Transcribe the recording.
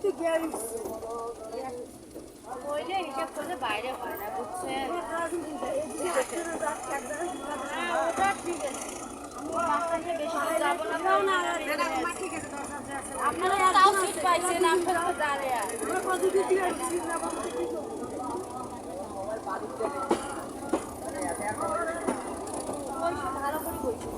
কিন্তু গ্যারিস ওইটা হিসাব করলে বাইরে হয় না বুঝছেন ওটা ঠিক আছে আপনারা তাও সিট পাইছেন আপনারা দাঁড়িয়ে আমরা কত কিছু না বলতে কি ভালো করে বলছি